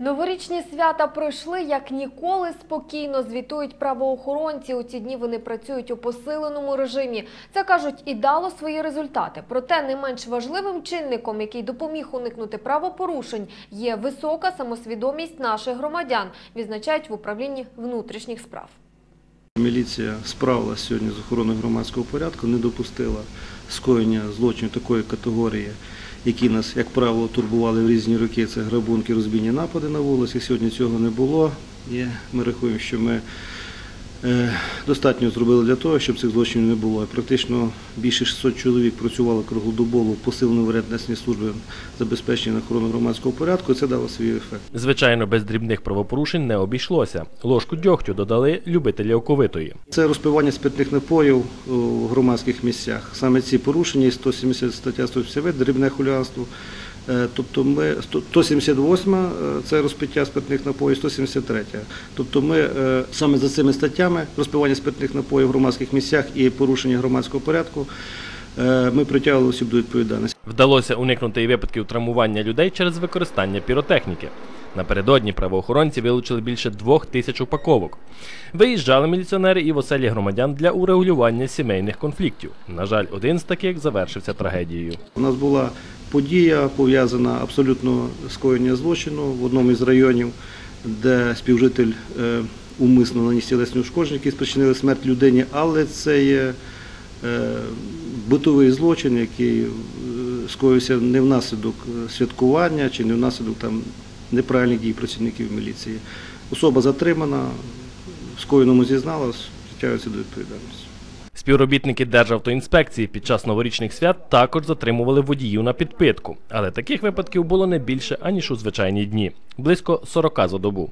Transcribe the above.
Новорічні свята пройшли як ніколи спокійно. Звітують правоохоронці. У ці дні вони працюють у посиленому режимі. Це кажуть і дало свої результати. Проте не менш важливим чинником, який допоміг уникнути правопорушень, є висока самосвідомість наших громадян. Відзначають в управлінні внутрішніх справ. Міліція справилася сьогодні з охороною громадського порядку, не допустила скоєння злочинів такої категорії, які нас, як правило, турбували в різні роки. Це грабунки, розбійні напади на вулиці. Сьогодні цього не було. Ми рахуємо, що ми достатньо зробили для того, щоб цих злочинів не було. Практично більше 600 чоловік працювали круглодобово в посиленому вреднесні служби забезпечення охорони громадського порядку, і це дало свій ефект. Звичайно, без дрібних правопорушень не обійшлося. Ложку дьогтю додали любителі оковитої. Це розпивання спиртних напоїв у громадських місцях. Саме ці порушення, і 170 стаття 159, дрібне хуліганство. Е, Тобто ми 178 е, це розпиття спиртних напоїв, 173. Тобто ми е, саме за цими статтями розпивання спиртних напоїв в громадських місцях і порушення громадського порядку ми притягували осіб до відповідальності. Вдалося уникнути і випадків травмування людей через використання піротехніки. Напередодні правоохоронці вилучили більше двох тисяч упаковок. Виїжджали міліціонери і в оселі громадян для урегулювання сімейних конфліктів. На жаль, один з таких завершився трагедією. У нас була подія пов'язана абсолютно скоєння злочину в одному із районів, де співжитель е, умисно наніс тілесні ушкодження, які спричинили смерть людині, але це є е, битовий злочин, який е, скоївся не внаслідок святкування чи не внаслідок там неправильних дій працівників міліції. Особа затримана, скоєному зізналась, притягується до відповідальності. Співробітники Державтоінспекції під час новорічних свят також затримували водіїв на підпитку, але таких випадків було не більше аніж у звичайні дні близько 40 за добу.